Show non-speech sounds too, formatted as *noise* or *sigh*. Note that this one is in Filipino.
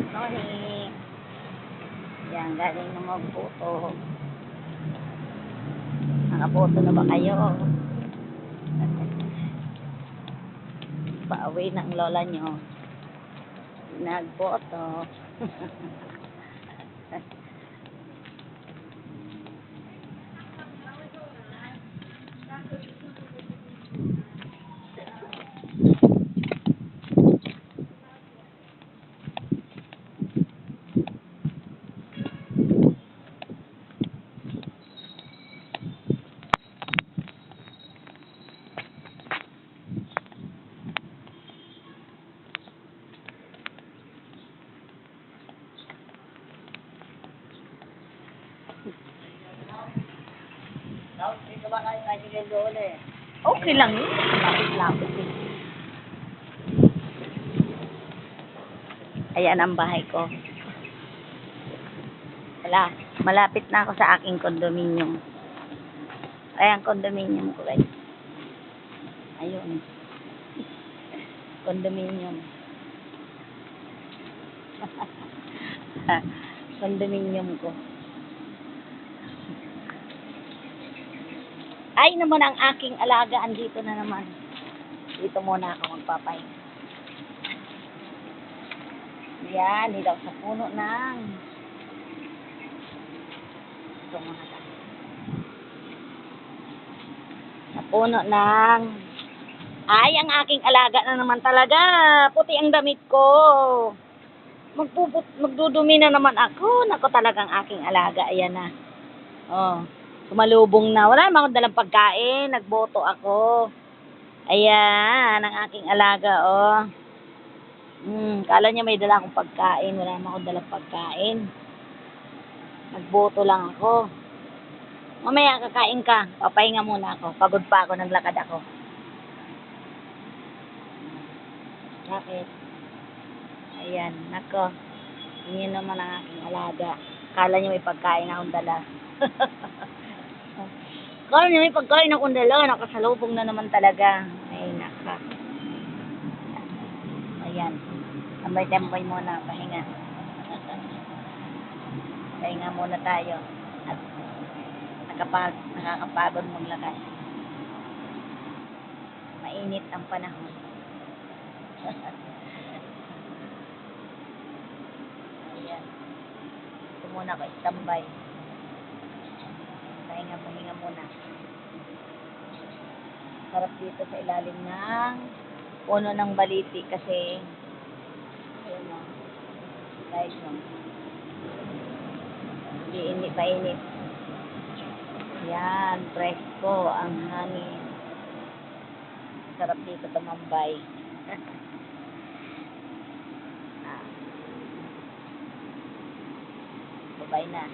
Morning. Yan, galing na magputo. Nakaputo na ba kayo? Pauwi ng lola nyo. *laughs* Nagboto. Okay lang yun. Lapit-lapit eh. Ayan ang bahay ko. Wala. Malapit na ako sa aking condominium. Ayan, condominium ko guys. Ayun. Condominium. *laughs* condominium ko. Ay naman ang aking alaga, andito na naman. Dito muna ako magpapahinga. Yan, hilaw sa puno ng... Ito muna tayo. Sa puno ng... Ay, ang aking alaga na naman talaga. Puti ang damit ko. Magpuput, magdudumi na naman ako. Nako talagang aking alaga. Ayan na. Oh. Sumalubong na. Wala naman akong dalang pagkain. Nagboto ako. Ayan, ang aking alaga, oh. Hmm, kala niya may dala akong pagkain. Wala naman akong dalang pagkain. Nagboto lang ako. Mamaya kakain ka. Papahinga muna ako. Pagod pa ako. Naglakad ako. Bakit? Ayan, nako. Yun naman ang aking alaga. Kala niya may pagkain akong dala. *laughs* Niya may pagkain akong dala. Nakasalubong na naman talaga. Ay, naka. Ayan. Tambay-tambay muna. Pahinga. *laughs* Pahinga muna tayo. At nakapag, nakakapagod maglakad. Mainit ang panahon. *laughs* Ayan. Ito muna ako, standby. Muna. Sarap dito sa ilalim ng puno ng baliti kasi ayun o. Guys, o. Hindi init pa init. Yan, presko ang hangin. Sarap dito tumambay. *laughs* ah. Babay na.